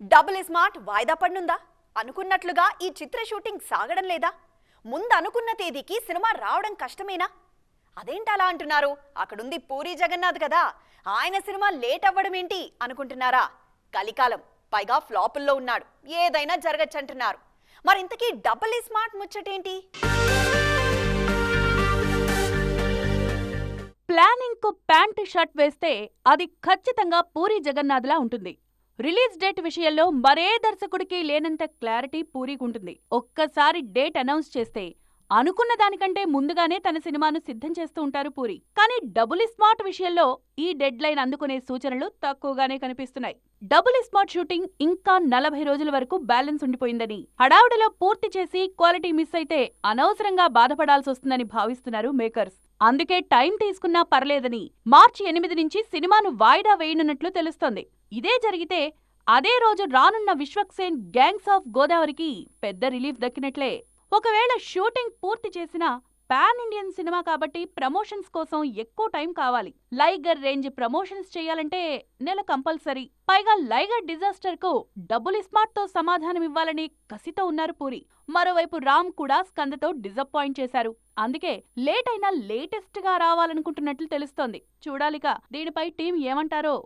Double smart వాయిదా పడినుందా? అనుకున్నట్లుగా ఈ చిత్ర షూటింగ్ సాగడం లేదా? ముందు అనుకున్న తేదీకి సినిమా రావడం కష్టమేనా? అదేంటి అలా అంటున్నారు? అక్కడుంది పూరి జగన్నాథ్ కదా. ఆయన సినిమా లేట్ అవ్వడం ఏంటి అనుకుంటున్నారా? కలికాలం పైగా ఫ్లాపుల్లో ఉన్నాడు. ఏదైనా జరగచ్చంటున్నారు. మరి ఇంతకీ డబుల్ స్మార్ట్ ముచ్చటేంటి? ప్లానింగ్కు ప్యాంటు షర్ట్ వేస్తే అది ఖచ్చితంగా పూరి జగన్నాథ్లా ఉంటుంది. రిలీజ్ డేట్ విషయంలో మరే దర్శకుడికి లేనంత క్లారిటీ పూరీకుంటుంది. ఒక్కసారి డేట్ అనౌన్స్ చేస్తే అనుకున్న దానికంటే ముందుగానే తన సినిమాను సిద్ధం చేస్తూ ఉంటారు పూరి. కానీ డబుల్ స్మార్ట్ విషయంలో ఈ డెడ్ లైన్ అందుకునే సూచనలు తక్కువగానే కనిపిస్తున్నాయి. డబుల్ స్మార్ట్ షూటింగ్ ఇంకా నలభై రోజుల వరకు బ్యాలెన్స్ ఉండిపోయిందని హడావుడిలో పూర్తి చేసి క్వాలిటీ మిస్ అయితే అనవసరంగా బాధపడాల్సి వస్తుందని భావిస్తున్నారు మేకర్స్. అందుకే టైం తీసుకున్నా పర్లేదని మార్చి ఎనిమిది నుంచి సినిమాను వాయిదా వేయనున్నట్లు తెలుస్తోంది. ఇదే జరిగితే అదే రోజు రానున్న విశ్వక్సేన్ గ్యాంగ్స్ ఆఫ్ గోదావరికి పెద్ద రిలీఫ్ దక్కినట్లే. ఒకవేళ షూటింగ్ పూర్తి చేసిన పాన్ ఇండియన్ సినిమా కాబట్టి ప్రమోషన్స్ కోసం ఎక్కువ టైం కావాలి. లైగర్ రేంజ్ ప్రమోషన్స్ చేయాలంటే నెల కంపల్సరీ. పైగా లైగర్ డిజాస్టర్కు డబుల్ స్మార్ట్తో సమాధానం ఇవ్వాలని కసితో ఉన్నారు పూరి. మరోవైపు రామ్ కూడా స్కందతో డిసప్పాయింట్ చేశారు. అందుకే లేట్ అయినా లేటెస్ట్గా రావాలనుకుంటున్నట్లు తెలుస్తోంది. చూడాలిక దీనిపై టీం ఏమంటారో